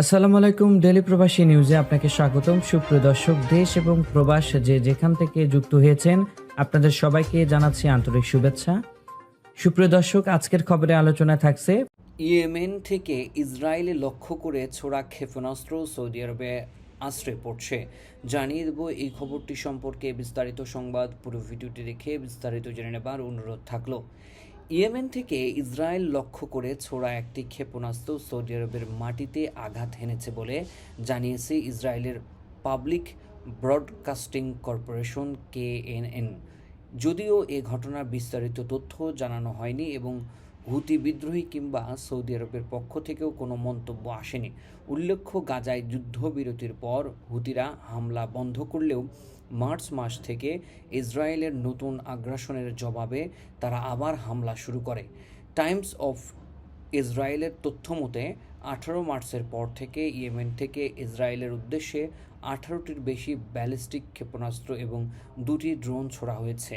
আসসালামু আলাইকুম ডেলি প্রবাসী নিউজে আপনাকে স্বাগতম। সুপ্রিয় দর্শক, দেশ এবং প্রবাস যে যেখান থেকে যুক্ত হয়েছেন, আপনাদের সবাইকে জানাচ্ছি আন্তরিক শুভেচ্ছা। সুপ্রিয় দর্শক, আজকের খবরে আলোচনা থাকছে, ইয়েমেন থেকে ইসরায়েলে লক্ষ্য করে ছোড়া ক্ষেপণাস্ত্র সৌদি আরবে আশ্রয় পড়ছে। জানিয়ে দেব এই খবরটি সম্পর্কে বিস্তারিত সংবাদ। পুরো ভিডিওটি দেখে বিস্তারিত জেনে নেবার অনুরোধ থাকল। ইয়েমেন থেকে ইসরায়েল লক্ষ্য করে ছোড়া একটি ক্ষেপণাস্ত্র সৌদি আরবের মাটিতে আঘাত হেনেছে বলে জানিয়েছে ইসরায়েলের পাবলিক ব্রডকাস্টিং কর্পোরেশন কেএনএন। যদিও এ ঘটনার বিস্তারিত তথ্য জানানো হয়নি এবং হুতি বিদ্রোহী কিংবা সৌদি আরবের পক্ষ থেকেও কোনো মন্তব্য আসেনি। উল্লেখ্য, গাজায় যুদ্ধবিরতির পর হুতিরা হামলা বন্ধ করলেও মার্চ মাস থেকে ইসরায়েলের নতুন আগ্রাসনের জবাবে তারা আবার হামলা শুরু করে। টাইমস অফ ইসরায়েলের তথ্য মতে, আঠারো মার্চের পর থেকে ইয়েমেন থেকে ইসরায়েলের উদ্দেশ্যে আঠারোটির বেশি ব্যালিস্টিক ক্ষেপণাস্ত্র এবং দুটি ড্রোন ছোড়া হয়েছে।